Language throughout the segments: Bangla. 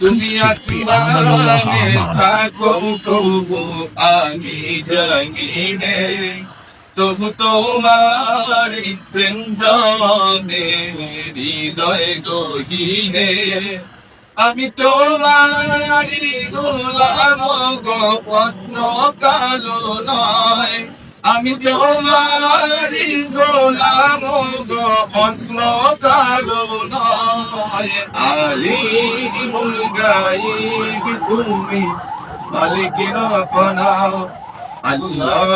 তুমি আসমানে থাকো তবু আমি জানিনে তবু তোমার প্রেম জানে হৃদয় গহিনে। আমি তোমারি গোলাম গো পত্ন কালো নয়। আমি তোমারি গোলাম গো অন্য কালো নয়। আলি মুলগাই তুমি, মালিকের বানাও আল্লাহ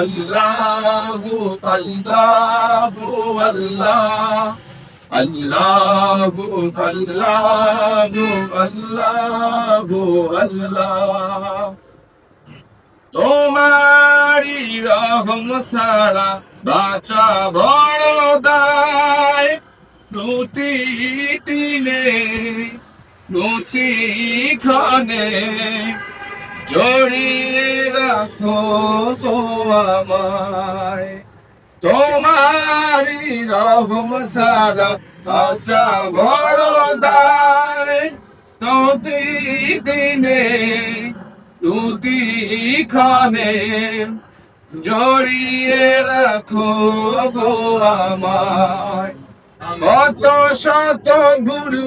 আল্লাহ আল্লাহ আল্লাহ। আল্লাহু আল্লাহু আল্লাহু আল্লাহ। তোমারি রহম সারা বাঁচা বড় দায়। প্রতি দিনে প্রতি ক্ষণে জড়িয়ে রাখো গো আমায়। তোমারি রহম সারা আশা বড় দায়। প্রতি দিনে খানে জড়িয়ে রাখো গো আমায়। কত শত গুরু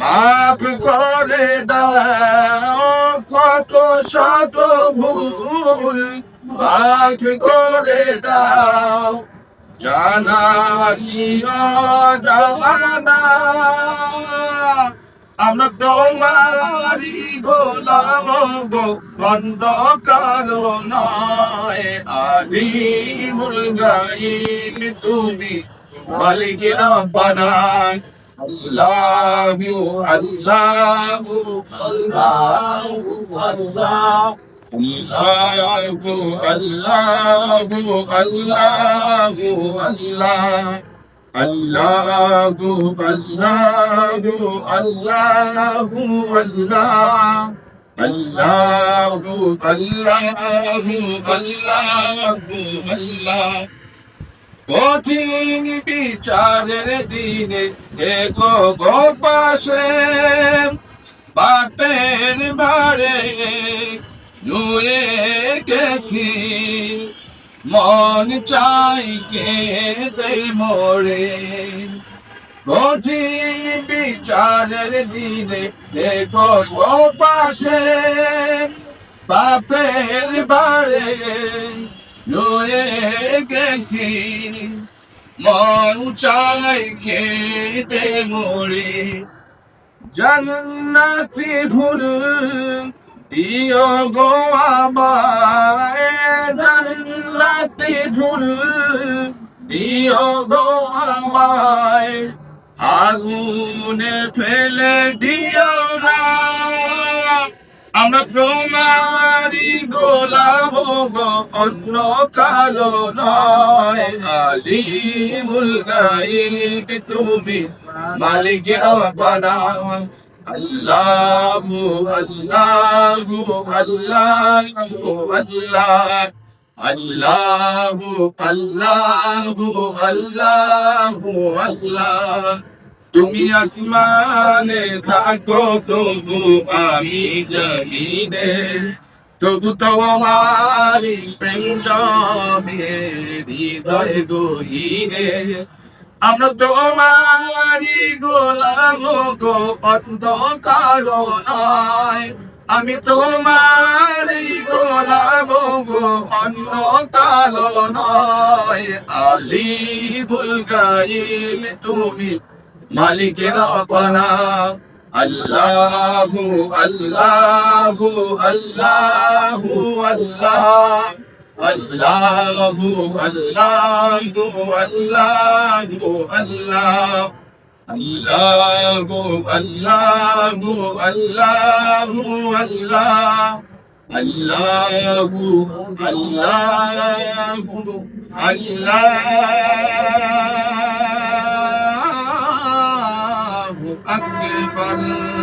মাফ করে দাও, কত শত ভুল মাফ করে দাও। জানা জানা আমরা তোমারি গোলাম গো বন্ধ কালো নয় আদি মুলগাইন তুমি, মালিকের বানান আল্লাহ আল্লাহ আল্লাহ আল্লাহ আল্লাহু। আল্লাহু আল্লাহু আল্লাহ আল্লাহু। আল্লাহু আল্লাহু আল্লাহ কঠিন বিচারের দিনে দেখো গো পাশে, বাপের বাড়ে নুয়ে গেছি। মন চাই কে দেই মোরে। কঠিন বিচারের দিনে দেখো পাশে বাপের বাড়ে নুয়ে গেছি। মন চাই কে দে মোরে। জন্নতি ফুল দিও গো আমায় আগুনে ফেলে দিও না। আমরা তোমারি গোলাম গো, অন্য কালো নয়। আলি মুলগাই তুমি বানাও আল্লাহু আল্লাহু আল্লাহু আল্লাহ। আল্লাহু আল্লাহু আল্লাহু আল্লাহ। তুমি আসমানে থাকো তবু আমি জমিনে। তবু তো আমারি প্রেম জমে হৃদয় গহিনে। আমরা তোমারি গোলাম গো অন্ত নয়। আমি তো তোমারি গোলাম গো অন্য কালো নয়। আলি ভুল গাইল তুমি মালিকের আপনা আল্লাহু আল্লাহু আল্লাহু আল্লাহ আল্লাহু আল্লাহু আল্লাহু আল্লাহ আল্লাহু আল্লাহু আল্লাহু আল্লাহ আল্লাহু আল্লাহু আল্লাহু أكبر